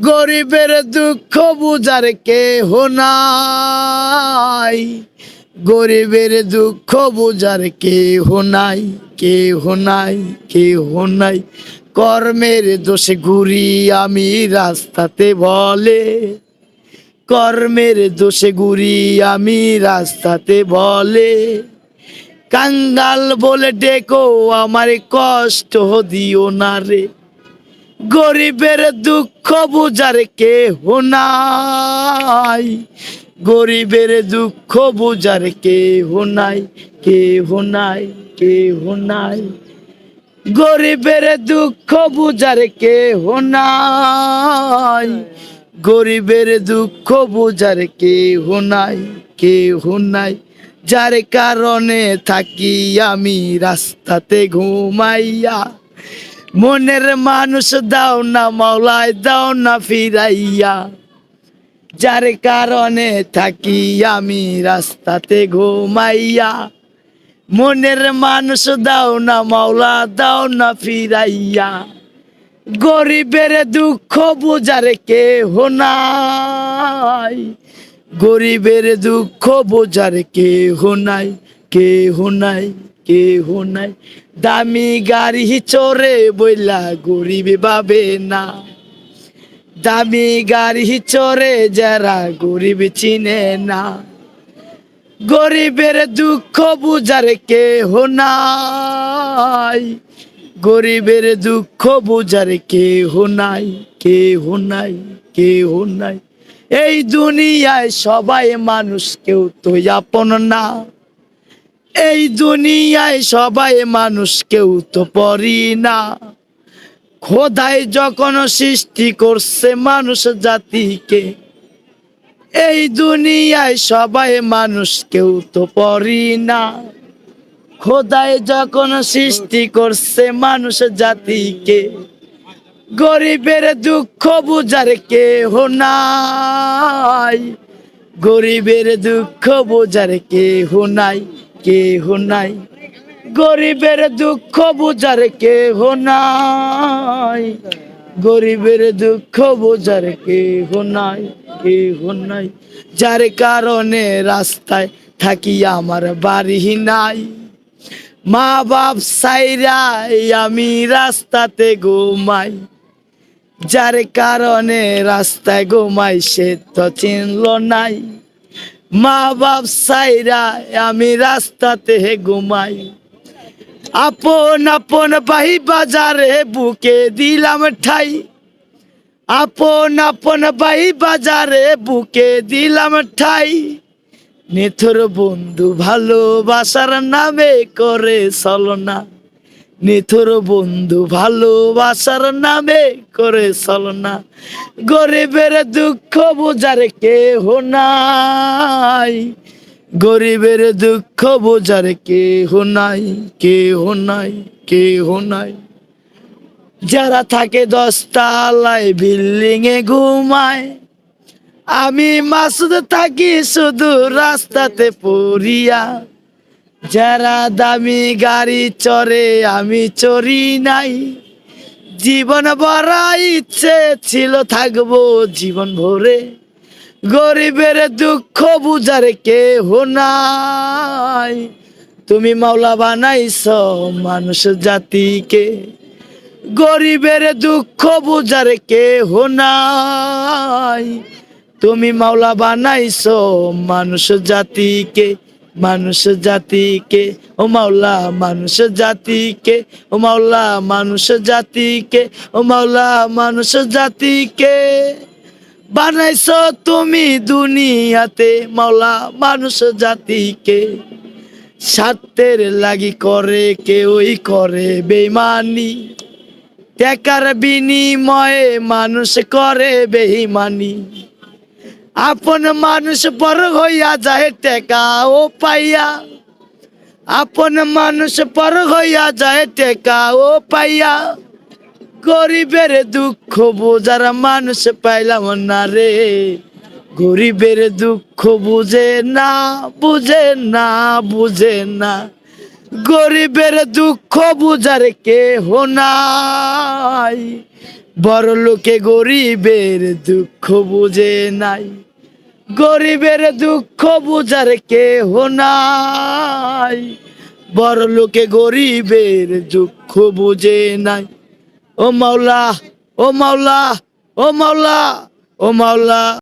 গরিবের দুঃখ বুঝার কে নাই। গরিবের দুঃখ বুঝার কে নাই কে নাই কে নাই। কর্মের দোষে ঘুরি আমি রাস্তাতে বলে। কর্মের দোষে ঘুরি আমি রাস্তাতে বলে। কাঙ্গাল বলে ডেকো, আমার কষ্ট দিও না রে। গরিবের দুঃখ বুঝার কে নাই। গরিবের দুঃখ বুঝার কে নাই কে নাই কে নাই। গরিবের দুঃখ বুঝার কে নাই, গরিবের দুঃখ বুঝার কে নাই কে নাই। যার কারণে থাকি আমি রাস্তাতে ঘুমাইয়া মনের মানুষ দাও না মাওলায় দাও না ফিরাইয়া। যার কারণে থাকি আমি রাস্তাতে ঘুমাইয়া। মনের মানুষ দাও না মাওলা দাও না ফিরাইয়া। গরিবের দুঃখ বুঝার কে নাই। গরিবের দুঃখ বোঝার কে নাই কে নাই। কে নাই। দামি গাড়ি চড়ে বইলা গরিব বাবে না। দামি গাড়ি চড়ে যারা গরিব চিনে না। গরিবের দুঃখ বুঝার কে নাই। গরিবের দুঃখ বুঝার কে নাই কে নাই কে নাই। এই দুনিয়ায় সবাই মানুষ, কেউ তো আপন না। এই দুনিয়ায় সবাই মানুষ, কেউ তো পরি না। খোদাই যখন সৃষ্টি করছে মানুষ জাতিকে, এই দুনিয়ায় সবাই মানুষ, কেউ তো পরি না। খোদাই যখন সৃষ্টি করছে মানুষ জাতিকে, গরিবের দুঃখ বুঝার কে নাই। গরিবের দুঃখ বুঝার কে নাই। কে নাই। গরিবের দুঃখ বুঝার কে নাই। গরিবের দুঃখ বোঝার কে নাই কে নাই। যার কারণে রাস্তায় থাকি আমার বাড়ি নাই। মা বাপ সাইরাই আমি রাস্তাতে ঘুমাই। যার কারণে রাস্তায় ঘুমাই সে তো চিনল নাই। মা বাপ সাইরা, আমি রাস্তাতে হে ঘুমাই। আপন আপন বাহি বাজারে বুকে দিলাম ঠাই। আপন আপন বাহি বাজারে বুকে দিলাম ঠাই। নিথর বন্ধু ভালোবাসার নামে করে চলনা নিথর বন্ধু ভালোবাসার নামে করে চলনা গরিবের দুঃখ বোঝার কে নাই। গরিবের দুঃখ বোঝার কে নাই কে নাই কে নাই। যারা থাকে দশতালায় বিল্ডিং এ ঘুমায়, আমি মাসুদ থাকি শুধু রাস্তাতে পড়িয়া। যারা দামি গাড়ি চড়ে, আমি চড়ি নাই। জীবন ভরা ইচ্ছে ছিল থাকব জীবন ভরে। গরিবের দুঃখ বুঝার কে নাই। তুমি মাওলা বানাইছ মানুষ জাতিকে। গরিবের দুঃখ বুঝার কে নাই। তুমি মাওলা বানাইছো মানুষ জাতিকে। মানুষ জাতিকে, ও মাওলা, মানুষ জাতিকে, ও মাওলা, মানুষ জাতিকে, ও মাওলা, মানুষ জাতিকে। বানাইছ তুমি দুনিয়াতে, মাওলা, মানুষ জাতিকে। স্বার্থের লাগি করে, কেউই করে বেমানি টাকার বিনিময়ে মানুষ করে বেইমানি। আপন মানুষ পর হইয়া যায় টেকা, ও পাইয়া। আপন মানুষ পর হইয়া যায় টেকা, ও পাইয়া। গরিবের দুঃখ বোঝার মানুষ পাইলাম না রে। গরিবের দুঃখ বুঝে না বুঝে না বুঝে না। গরিবের দুঃখ বুঝার কে নাই। বড় লোকে গরিবের দুঃখ বুঝে নাই। গরিবের দুঃখ বুঝার কেহ নাই। বড় লোকে গরিবের দুঃখ বুঝে নাই। ও মাওলা ও মাওলা ও মাওলা ও মাওলা।